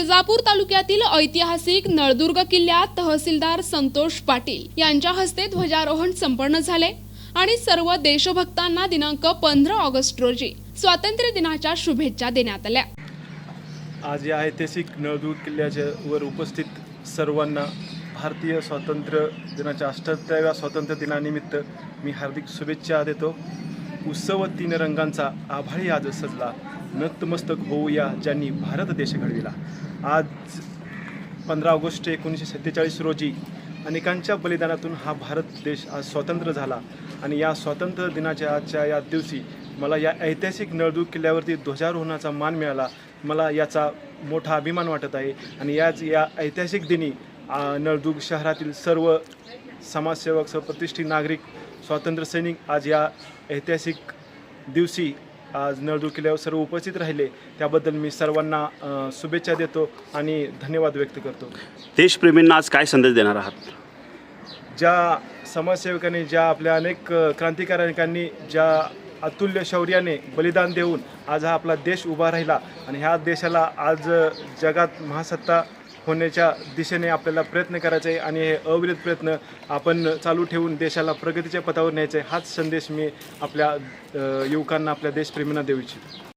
तुळजापूर तालुक्यातील ऐतिहासिक नळदुर्ग किल्ल्यात तहसीलदार संतोष पाटील यांच्या हस्ते ध्वजारोहण संपन्न झाले आणि सर्व देशभक्तांना दिनांक पंधरा ऑगस्ट रोजी स्वातंत्र्य दिनाच्या शुभेच्छा देण्यात आल्या. आज या ऐतिहासिक नळदुर्ग किल्ल्याच्या वर उपस्थित सर्वांना भारतीय स्वातंत्र्य दिनाच्या अठ्ठावव्या स्वातंत्र्य दिनानिमित्त मी हार्दिक शुभेच्छा देतो. उत्सव तीन रंगांचा आभाळी आज सजला. नतमस्तक होऊया ज्यांनी भारत देश घडविला. आज पंधरा ऑगस्ट एकोणीसशे सत्तेचाळीस रोजी अनेकांच्या बलिदानातून हा भारत देश आज स्वतंत्र झाला. आणि या स्वातंत्र्य दिनाच्या आजच्या या दिवशी मला या ऐतिहासिक नळदूर किल्ल्यावरती ध्वजारोहणाचा मान मिळाला. मला याचा मोठा अभिमान वाटत आहे. आणि याच या ऐतिहासिक दिनी नळदुर्ग शहरातील सर्व समाजसेवक प्रतिष्ठित नागरिक स्वातंत्र्य सैनिक आज या ऐतिहासिक दिवशी आज किल्ल्यावर सर्व उपस्थित राहिले. त्याबद्दल मी सर्वांना शुभेच्छा देतो आणि धन्यवाद व्यक्त करतो. देशप्रेमींना आज काय संदेश देणार आहात? ज्या समाजसेवकांनी ज्या आपल्या अनेक क्रांतिकारकांनी ज्या अतुल्य शौर्याने बलिदान देऊन आज हा आपला देश उभा राहिला आणि ह्या देशाला आज जगात महासत्ता होण्याच्या दिशेने आपल्याला प्रयत्न करायचे आहे आणि हे अविरत प्रयत्न आपण चालू ठेवून देशाला प्रगतीच्या पथावर न्यायचे आहे. हाच संदेश मी आपल्या युवकांना आपल्या देशप्रेमींना देऊ इच्छितो